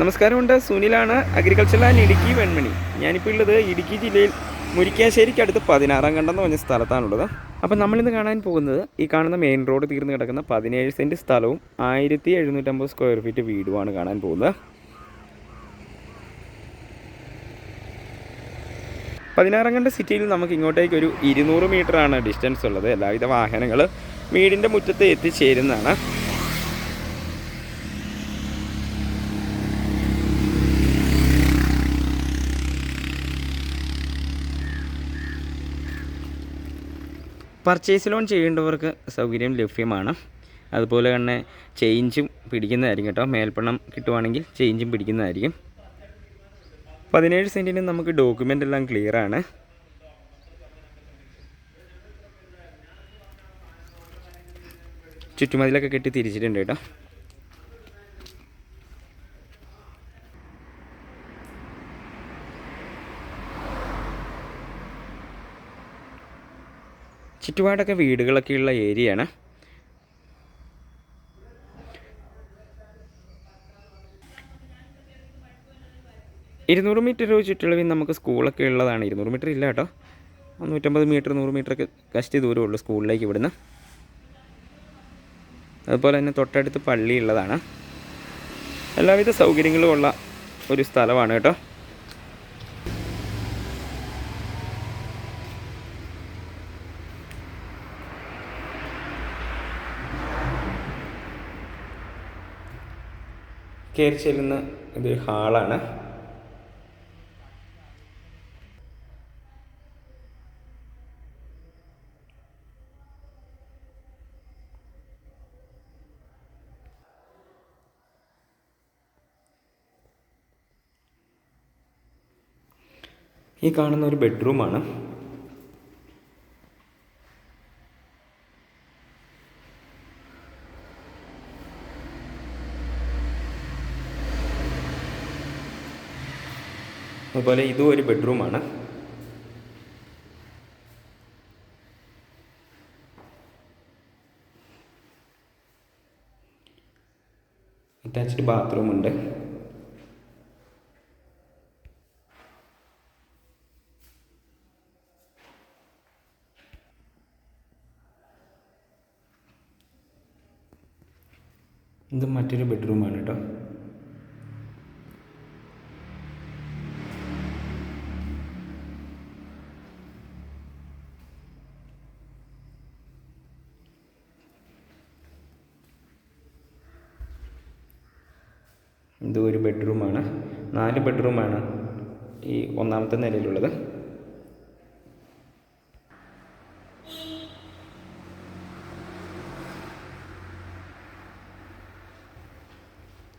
നമസ്കാരമുണ്ട്. സുനിലാണ് agriculture and Idukki Venmani ഞാനിപ്പോൾ ഉള്ളത് ഇടുക്കി ജില്ലയിൽ മുരിക്കാശ്ശേരിക്ക് അടുത്ത് പതിനാറാം കണ്ടം എന്ന് പറഞ്ഞ സ്ഥലത്താണുള്ളത്. അപ്പം നമ്മളിന്ന് കാണാൻ പോകുന്നത് ഈ കാണുന്ന മെയിൻ റോഡ് തീർന്ന് കിടക്കുന്ന പതിനേഴ് സെന്റ് സ്ഥലവും ആയിരത്തി എഴുന്നൂറ്റമ്പത് സ്ക്വയർ ഫീറ്റ് വീടുമാണ് കാണാൻ പോകുന്നത്. പതിനാറാം കണ്ട സിറ്റിയിൽ നമുക്ക് ഇങ്ങോട്ടേക്ക് ഒരു ഇരുന്നൂറ് മീറ്ററാണ് ഡിസ്റ്റൻസ് ഉള്ളത്. എല്ലാവിധ വാഹനങ്ങൾ വീടിന്റെ മുറ്റത്ത് എത്തിച്ചേരുന്നതാണ്. പർച്ചേസ് ലോൺ ചെയ്യേണ്ടവർക്ക് സൗകര്യം ലഭ്യമാണ്. അതുപോലെ തന്നെ ചേഞ്ചും പിടിക്കുന്നതായിരിക്കും കേട്ടോ. മേൽപ്പണം കിട്ടുവാണെങ്കിൽ ചേഞ്ചും പിടിക്കുന്നതായിരിക്കും. പതിനേഴ് സെന്റിന് നമുക്ക് ഡോക്യുമെന്റ് എല്ലാം ക്ലിയർ ആണ്. ചുറ്റുമതിലൊക്കെ കെട്ടി തിരിച്ചിട്ടുണ്ട് കേട്ടോ. ചുറ്റുപാടൊക്കെ വീടുകളൊക്കെയുള്ള ഏരിയയാണ്. ഇരുന്നൂറ് മീറ്റർ ചുറ്റളവിൽ നമുക്ക് സ്കൂളൊക്കെ ഉള്ളതാണ്. ഇരുന്നൂറ് മീറ്റർ ഇല്ല കേട്ടോ. നൂറ്റമ്പത് മീറ്റർ നൂറ് മീറ്റർ ഒക്കെ കഷ്ടി ദൂരമുള്ളൂ സ്കൂളിലേക്ക് ഇവിടുന്ന്. അതുപോലെ തന്നെ തൊട്ടടുത്ത് പള്ളി ഉള്ളതാണ്. എല്ലാവിധ സൗകര്യങ്ങളും ഉള്ള ഒരു സ്ഥലമാണ് കേട്ടോ. കയറി ചെല്ലുന്ന ഇത് ഹാളാണ്. ഈ കാണുന്ന ഒരു ബെഡ്റൂമാണ് അതുപോലെ ഇതും ഒരു ബെഡ്റൂമാണ്. അറ്റാച്ച്ഡ് ബാത്റൂം ഉണ്ട് ഇത് മറ്റൊരു ബെഡ്റൂമാണ് കേട്ടോ. ഇത് ഒരു ബെഡ്റൂമാണ്. നാല് ബെഡ്റൂമാണ് ഈ ഒന്നാമത്തെ നിലയിലുള്ളത്.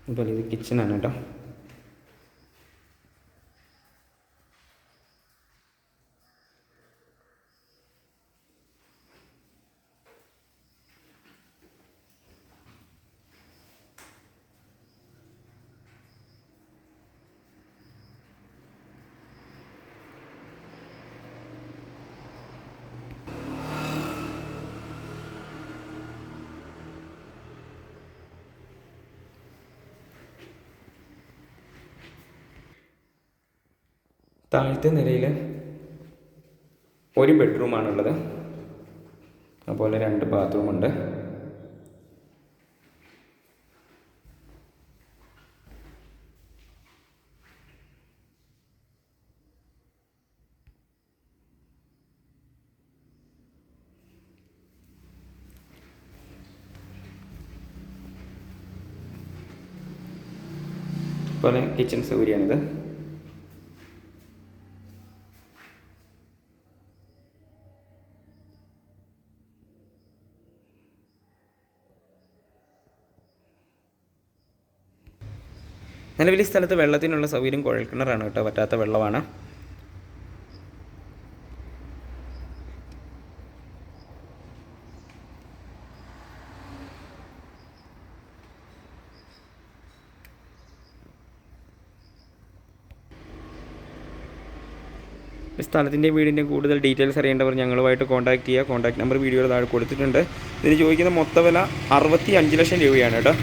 അതുപോലെ ഇത് കിച്ചണാണ് കേട്ടോ. താഴത്തെ നിലയിൽ ഒരു ബെഡ്റൂമാണുള്ളത്. അതുപോലെ രണ്ട് ബാത്റൂമുണ്ട്. അതുപോലെ കിച്ചൺ സൗകര്യമാണിത്. നിലവിൽ ഈ സ്ഥലത്ത് വെള്ളത്തിനുള്ള സൗകര്യം കുഴൽക്കിണറാണ് കേട്ടോ പറ്റാത്ത വെള്ളമാണ്. സ്ഥലത്തിന്റെ വീടിന്റെ കൂടുതൽ ഡീറ്റെയിൽസ് അറിയേണ്ടവർ ഞങ്ങളുമായിട്ട് കോൺടാക്ട് ചെയ്യുക. കോൺടാക്ട് നമ്പർ വീഡിയോയുടെ താഴെ കൊടുത്തിട്ടുണ്ട്. ഇതിന് ചോദിക്കുന്ന മൊത്ത വില അറുപത്തി അഞ്ച് ലക്ഷം രൂപയാണ് കേട്ടോ.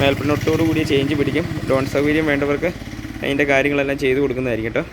മേൽപ്പിന്നോട്ടോടു കൂടി ചേഞ്ച് പിടിക്കും. ലോൺ സൗകര്യം വേണ്ടവർക്ക് അതിന്റെ കാര്യങ്ങളെല്ലാം ചെയ്തു കൊടുക്കുന്നതായിരിക്കും കേട്ടോ.